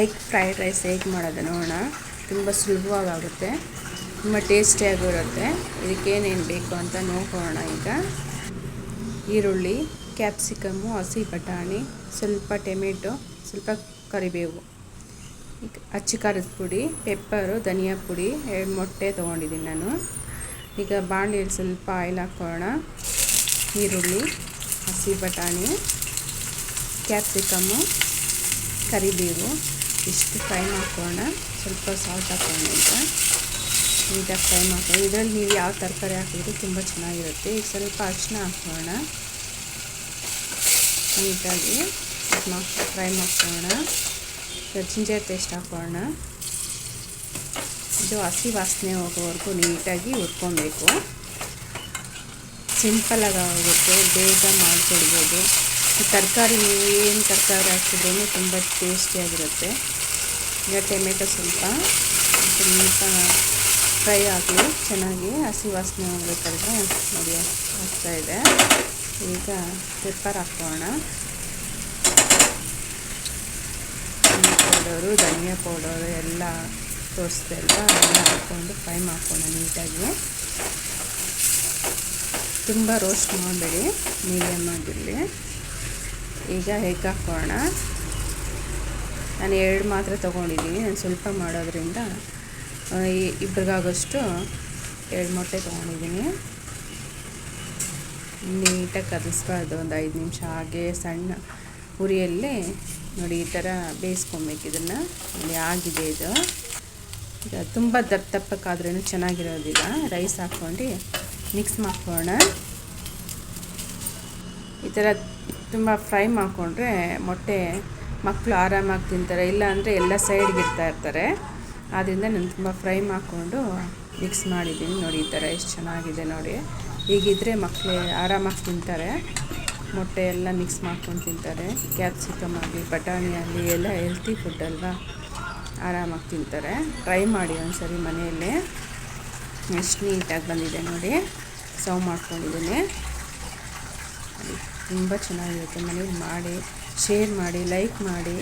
Egg fried rice ಹೇಗೆ ಮಾಡೋದು ನೋಡೋಣ. ತುಂಬ ಸುಲಭವಾಗುತ್ತೆ. ತುಂಬ ಟೇಸ್ಟಿಯಾಗಿರುತ್ತೆ ಇದಕ್ಕೇನೇನು ಬೇಕು ಅಂತ ನೋಡ್ಕೊಳ್ಳೋಣ ಈಗ. ಈರುಳ್ಳಿ, ಕ್ಯಾಪ್ಸಿಕಮ್ಮು, ಹಸಿ ಬಟಾಣಿ, ಸ್ವಲ್ಪ ಟೊಮೆಟೊ, ಸ್ವಲ್ಪ ಕರಿಬೇವು. ಈಗ ಅಚ್ಚಿ ಖಾರದ ಪುಡಿ, ಪೆಪ್ಪರು, ಧನಿಯಾ ಪುಡಿ, ಎರಡು ಮೊಟ್ಟೆ ತೊಗೊಂಡಿದ್ದೀನಿ ನಾನು. ಈಗ ಬಾಣಲಿಯಲ್ಲಿ ಸ್ವಲ್ಪ ಆಯಿಲ್ ಹಾಕ್ಕೊಳ್ಳೋಣ. ಈರುಳ್ಳಿ, ಹಸಿ ಬಟಾಣಿ, ಕ್ಯಾಪ್ಸಿಕಮ್ಮು, ಕರಿಬೇವು. ಇಷ್ಟು ಫ್ರೈ ಮಾಡ್ಕೊಳ್ಳೋಣ. ಸ್ವಲ್ಪ ಸಾಲ್ಟ್ ಹಾಕೋಣ ಈಗ. ನೀಟಾಗಿ ಫ್ರೈ ಮಾಡ್ಕೊಳ್ಳಿ ಇದರಲ್ಲಿ ನೀವು ಯಾವ ತರಕಾರಿ ಹಾಕಿದ್ರು ತುಂಬ ಚೆನ್ನಾಗಿರುತ್ತೆ. ಈಗ ಸ್ವಲ್ಪ ಅರಿಶಿನ ಹಾಕೋಣ ನೀಟಾಗಿ ಫ್ರೈ ಮಾಡ್ಕೊಳ್ಳೋಣ. ಜಿಂಜರ್ ಪೇಸ್ಟ್ ಹಾಕೋಣ ಇದು ಹಸಿ ವಾಸನೆ ಹೋಗೋವರೆಗೂ ನೀಟಾಗಿ ಹುರ್ಕೊಬೇಕು. ಸಿಂಪಲಾಗಿ ಆಗುತ್ತೆ ಬೇಗ ಮಾಡಿಕೊಡ್ಬೋದು. ತರಕಾರಿ ನೀವು ಏನು ತರಕಾರಿ ಹಾಕಿದ್ರೂ ತುಂಬ ಟೇಸ್ಟಿಯಾಗಿರುತ್ತೆ ಈಗ ಟೊಮೆಟೊ ಸ್ವಲ್ಪ ಸ್ವಲ್ಪ ಫ್ರೈ ಆಗಲಿ ಚೆನ್ನಾಗಿ ಹಸಿ ವಾಸನೆ ಹೋಗ್ಬೇಕಾದ್ರೆ ನೋಡಿ ಆಗ್ತಾಯಿದೆ ಈಗ ಪೆಪ್ಪರ್ ಹಾಕೋಣ. ಪೌಡರು, ಧನಿಯಾ ಪೌಡರು ಎಲ್ಲ ತೋರಿಸ್ದೆ ಎಲ್ಲ ಹಾಕ್ಕೊಂಡು ಫ್ರೈ ಮಾಡ್ಕೊಳ್ಳೋಣ ನೀಟಾಗಿ. ತುಂಬ ರೋಸ್ಟ್ ಮಾಡಬೇಡಿ, ಮೀಡಿಯಮ್ ಆಗಿರಲಿ. ಈಗ ಎಗ್ ಹಾಕೋಣ. ನಾನು ಎರಡು ಮಾತ್ರ ತೊಗೊಂಡಿದ್ದೀನಿ. ನಾನು ಸ್ವಲ್ಪ ಮಾಡೋದ್ರಿಂದ ಇಬ್ರಿಗಾಗೋಷ್ಟು ಎರಡು ಮೊಟ್ಟೆ ತೊಗೊಂಡಿದ್ದೀನಿ. ನೀಟಾಗಿ ಕದಿಸ್ಬಾರ್ದು, ಒಂದು ಐದು ನಿಮಿಷ ಹಾಗೆ ಸಣ್ಣ ಉರಿಯಲ್ಲಿ ನೋಡಿ ಈ ಥರ ಬೇಯಿಸ್ಕೊಬೇಕು ಇದನ್ನು. ಇಲ್ಲಿ ಆಗಿದೆ ಇದು. ಈಗ ತುಂಬ ದಪ್ಪ ದಪ್ಪಕ್ಕಾದ್ರೂ ಚೆನ್ನಾಗಿರೋದಿಲ್ಲ. ರೈಸ್ ಹಾಕ್ಕೊಂಡು ಮಿಕ್ಸ್ ಮಾಡ್ಕೋಣ ಈ ಥರ ತುಂಬ ಫ್ರೈ ಮಾಡಿಕೊಂಡ್ರೆ ಮೊಟ್ಟೆ ಮಕ್ಕಳು ಆರಾಮಾಗಿ ತಿಂತಾರೆ, ಇಲ್ಲ ಅಂದರೆ ಎಲ್ಲ ಸೈಡ್ಗೆ ಇಡ್ತಾ ಇರ್ತಾರೆ. ಆದ್ದರಿಂದ ನಾನು ತುಂಬ ಫ್ರೈ ಮಾಡಿಕೊಂಡು ಮಿಕ್ಸ್ ಮಾಡಿದ್ದೀನಿ ನೋಡಿ ಈ ಥರ ಎಷ್ಟು ಚೆನ್ನಾಗಿದೆ ನೋಡಿ. ಈಗಿದ್ದರೆ ಮಕ್ಕಳು ಆರಾಮಾಗಿ ತಿಂತಾರೆ. ಮೊಟ್ಟೆ ಎಲ್ಲ ಮಿಕ್ಸ್ ಮಾಡ್ಕೊಂಡು ತಿಂತಾರೆ. ಕ್ಯಾಪ್ಸಿಕಮ್ ಆಗಲಿ, ಬಟಾಣಿ ಆಗಲಿ, ಎಲ್ಲ ಹೆಲ್ತಿ ಫುಡ್ ಅಲ್ವಾ? ಆರಾಮಾಗಿ ತಿಂತಾರೆ. ಟ್ರೈ ಮಾಡಿ ಒಂದ್ಸರಿ ಮನೆಯಲ್ಲೇ. ಎಷ್ಟು ನೀಟಾಗಿ ಬಂದಿದೆ ನೋಡಿ. ಸರ್ವ್ ಮಾಡ್ಕೊಂಡಿದ್ದೀನಿ. ತುಂಬ ಚೆನ್ನಾಗಿರುತ್ತೆ ಮನೇಲಿ ಮಾಡಿ ಶೇರ್ ಮಾಡಿ ಲೈಕ್ ಮಾಡಿ.